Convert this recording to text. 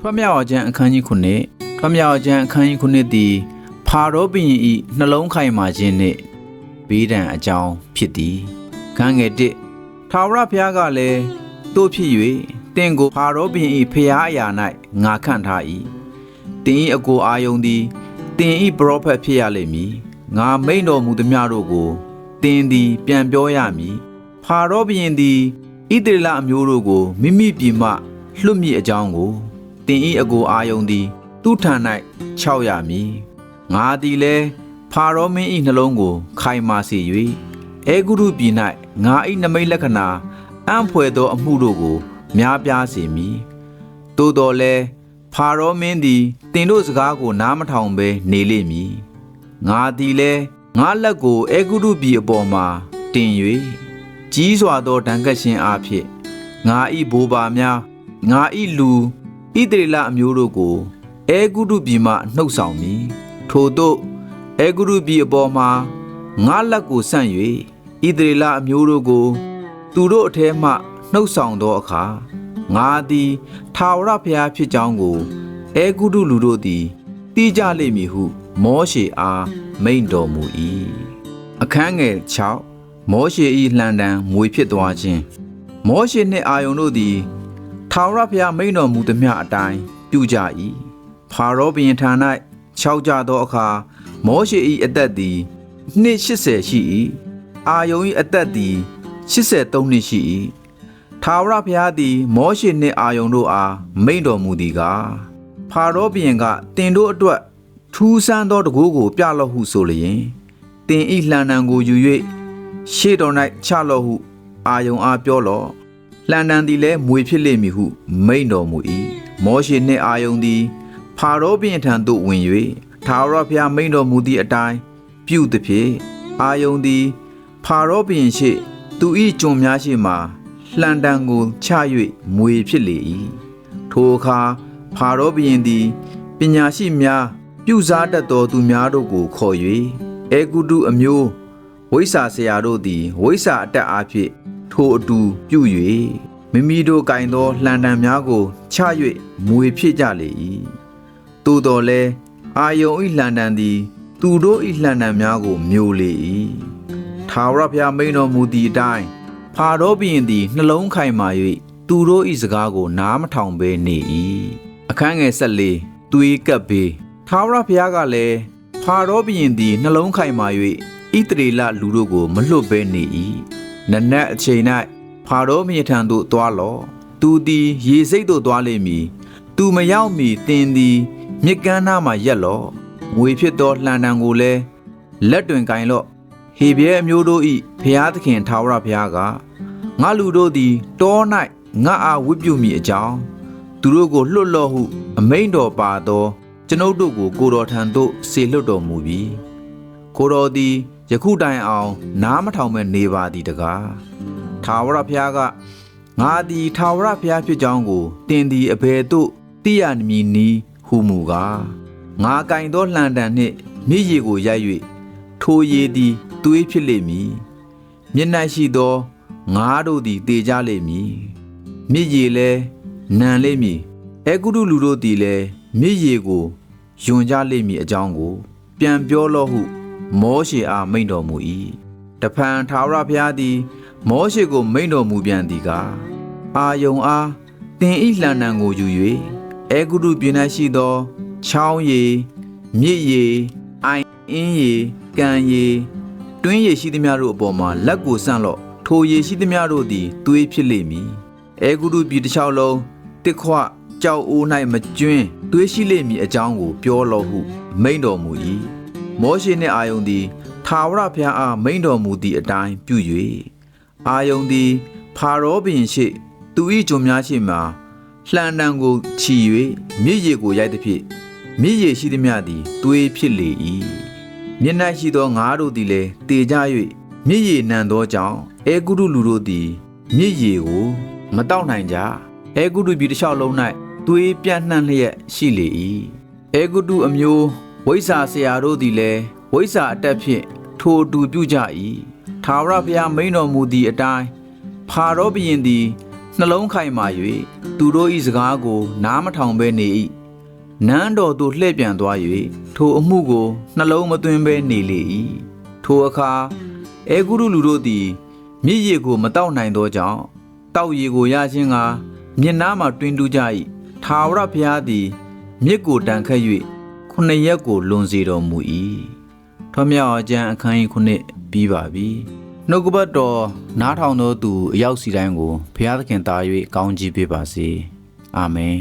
ထွတ်မြောက်ကျမ်းအခန်းကြီး9ထွတ်မြောက်ကျမ်းအခန်းကြီး9သည်ဖာရောဘုရင်၏နှလုံးခိုင်မာခြင်းနှင့်ဘေးဒဏ်အကြောင်းဖြစ်သည်ခန်းငယ်1ထာဝရဘုရားကလည်းတို့ဖြစ်၍တင့်ကိုဖာရောဘုရင်၏ဖျားအရာ၌ငါခန့်ထား၏တင်း၏အကိုအာယုန်သည်တင်း၏ပရောဖက်ဖြစ်ရလိမ့်မည်ငါမိန်တော်မူသည်များတို့ကိုတင်းသည် ပြန်ပြောရမည်ဖာရောဘုရင်သည်ဣသရေလအမျိုးတို့ကိုမိမိပြည်မှလွတ်မိအကြောင်းကို တင်ဤအကိုအာယုန်သည် သူ့ထံ၌ခြောက်ရမည်ငါသည်လည်းဖာရောမင်း၏နှလုံးကို ခိုင်မာစေ၍အေဂုရုပြည်၌ငါ၏နမိတ်လက္ခဏာအံ့ဖွယ်သော အမှုတို့ကို များပြားစေမည်သို့တော်လည်းဖာရောမင်းသည်တင်တို့စကားကိုနားမထောင်ဘဲနေလိမ့်မည်ငါသည်လည်းငါလက်ကိုအေဂုရုပြည်အပေါ်မှာတင်၍ကြီးစွာသောဒဏ်ကတ်ရှင်အားဖြင့်ငါ၏ဘိုးဘာများငါ၏လူ ဣသရေလအမျိုးတို့ကိုအဲဂုတုပြည်မှနှုတ်ဆောင်မည်ထို့သောအဲဂုတုပြည်အပေါ်မှာငါလက်ကိုဆန့်၍ဣသရေလအမျိုးတို့ကို သူတို့အထဲမှနှုတ်ဆောင်သောအခါငါသည်ထာဝရဘုရားဖြစ်ကြောင်းကိုအဲဂုတုလူတို့သည်သိကြလိမ့်မည်ဟု မောရှေအားမိန့်တော်မူ၏အခန်းငယ်6မောရှေ၏လှံတံမွေဖြစ်သွားခြင်းမောရှေနှင့်အာယုန်တို့သည် ထာဝရဘုရားမိန်တော်မူသည်မြအတိုင်းပြုကြ၏ဖာရောဘုရင်ထံ၌ခြောက်ကြသောအခါမောရှေ၏အသက်သည်နှစ်80ရှိ၏အာယုန်၏အသက်သည်83နှစ်ရှိ၏ထာဝရဘုရားသည် မောရှေနှင့်အာယုန်တို့အားမိန်တော်မူသည်ကားဖာရောဘုရင်ကတင်တို့အတွက်ထူးဆန်းသောတကူကို ပြလော့ဟုဆိုလျင်တင်ဤလှံနံကိုယူ၍ရှေ့တော်၌ချလော့ဟု အာယုန်အားပြောလော့ လှန်တန်သည်လည်းမွေဖြစ်လိမ့်မည်ဟု မိန့်တော်မူ၏မောရှေနှင့်အာယုန်သည်ဖာရောဘုရင်ထံသို့ဝင်၍ထာဝရဘုရားမိန့်တော်မူသည့်အတိုင်းပြုသည်ဖြင့်အာယုန်သည်ဖာရောဘုရင်ရှိသူ၏ကျွန်များရှိမှလှန်တန်ကိုချ၍မွေဖြစ်လေ၏ထိုအခါဖာရောဘုရင်သည်ပညာရှိများပြုစားတတ်သောသူများတို့ကိုခေါ်၍အေဂုတုအမျိုးဝိဆာဆရာတို့သည်ဝိဆာအတက်အားဖြင့် ထိုအတူပြု၍မိမိတို့ကင်သောလှံတံများကိုချ၍မွေဖြစ်ကြလေ၏သို့တော်လည်းအာယုံ၏လှံတံသည် သူတို့၏လှံတံများကိုမျိုးလေ၏ထာဝရဘုရားမိန်တော်မူသည့်အတိုင်းဖာရောဘုရင်သည်နှလုံးခိုင်မာ၍သူတို့၏စကားကိုနားမထောင်ဘဲနေ၏အခန်းငယ်၁၄သွေးကပ်ဘေးထာဝရဘုရားကလည်းဖာရောဘုရင်သည်နှလုံးခိုင်မာ၍ဣသရေလလူတို့ကိုမလွတ်ဘဲနေ၏ နနက်အချိန်၌ဖာရောမြေထံသို့သွားလော့သူသည်ရေစိတ်သို့သွားလိမ့်မည်သူမရောက်မီတင်သည်မြစ်ကမ်းနားမှရက်လော့ငွေဖြစ်သောလှံတံကိုလည်းလက်တွင်ကင်လော့ဟေဘရဲအမျိုးတို့၏ဖျားသခင်ထာဝရဘုရားကငါလူတို့သည်တော၌ငါအားဝတ်ပြုမိအကြောင်းသူတို့ကိုလွတ်လော့ဟုအမိန်တော်ပါသောကျွန်ုပ်တို့ကိုကိုတော်ထံသို့ဆေလွတ်တော်မူပြီကိုတော်သည် ယခုတိုင်အောင် နားမထောင်မဲ့နေပါသည်တကားထာဝရဘုရားကငါသည်ထာဝရဘုရားဖြစ်ကြောင်းကိုတင်သည်အဘယ်သို့သိရမည်နည်းဟုမူကားငါကင်သောလှံတံနှင့်မြည်ရည်ကိုရိုက်၍ထိုရည်သည်သွေးဖြစ်လိမ့်မည်မျက်နှာရှိသောငါတို့သည်တေကြလိမ့်မည်မြည်ရည်လည်းနံလိမ့်မည်အဲဂုတုလူတို့သည်လည်းမြည်ရည်ကိုယွန်ကြလိမ့်မည်အကြောင်းကို ပြန်ပြောလော့ဟု မောရှေအားမိန့်တော်မူ၏တဖန်ထာဝရဘုရားသည် မောရှေကို မိန့်တော်မူပြန်သည်ကားအာယုံအားတင်ဤလှံနံကိုယူ၍အဲဂုတုပြည်၌ရှိသောချောင်းရည်မြစ်ရည်အိုင်အင်းရည်ကံရည်တွင်းရည်ရှိသမျှတို့အပေါ်မှာလက်ကိုဆန့်လော့ထိုရည်ရှိသမျှတို့သည်သွေးဖြစ်လိမ့်မည်အဲဂုတုပြည်တစ်ချောင်းလုံးတစ်ခွကြောက်အိုး၌မကျွင်းသွေးရှိလိမ့်မည်အကြောင်းကို ပြောလော့ဟု မိန့်တော်မူ၏ မောရှေနှင့်အာယုန်သည်ထာဝရဘုရားအားမိန့်တော်မူသည့်အတိုင်းပြု၍အာယုန်သည်ဖာရောဘုရင်ရှိသူ၏ကျွန်များရှိမှလှန်တံကိုချီ၍မြစ်ရည်ကိုရိုက်သည်ဖြင့်မြစ်ရည်ရှိသည်မြသည်သွေးဖြစ်လေ၏မျက်နှာရှိသောငါးတို့သည်လည်းတေကြ၍မြစ်ရည်နံသောကြောင့်အဲဂုရုလူတို့သည်မြစ်ရည်ကိုမတောက်နိုင်ကြအဲဂုရုပြည်တစ်လျှောက်လုံး၌သွေးပြန့်နှံ့လျက်ရှိလေ၏အဲဂုတုအမျိုး ဝိဇ္ဇာဆရာတို့သည်လည်းဝိဇ္ဇာအတက်ဖြင့်ထိုအတူပြုကြ၏ထာဝရဘုရားမိန်တော်မူသည့်အတိုင်းဖာရောဘုရင်သည်နှလုံးခိုင်မာ၍သူတို့၏စကားကိုနားမထောင်ဘဲနေ၏နန်းတော်သို့လှည့်ပြန်သွား၍ထိုအမှုကိုနှလုံးမသွင်းဘဲနေလေ၏ထိုအခါအေဂုရုလူတို့သည်မြစ်ရည်ကိုမတောက်နိုင်သောကြောင့်တောက်ရည်ကိုရခြင်းကမြစ်နားမှတွင်တူးကြ၏ထာဝရဘုရားသည်မြစ်ကိုတန်ခတ်၍ ခုနှစ်ရက်ကိုလွန်စေတော်မူ၏ထွမြောက်အကျမ်းအခန်းကြီးခုနှစ်ပြီးပါပြီနှုတ်ကပတ်တော်နားထောင်သောသူအရောက်စီတိုင်းကိုဘုရားသခင်တာ၍ကောင်းကြီးပေးပါစေအာမင်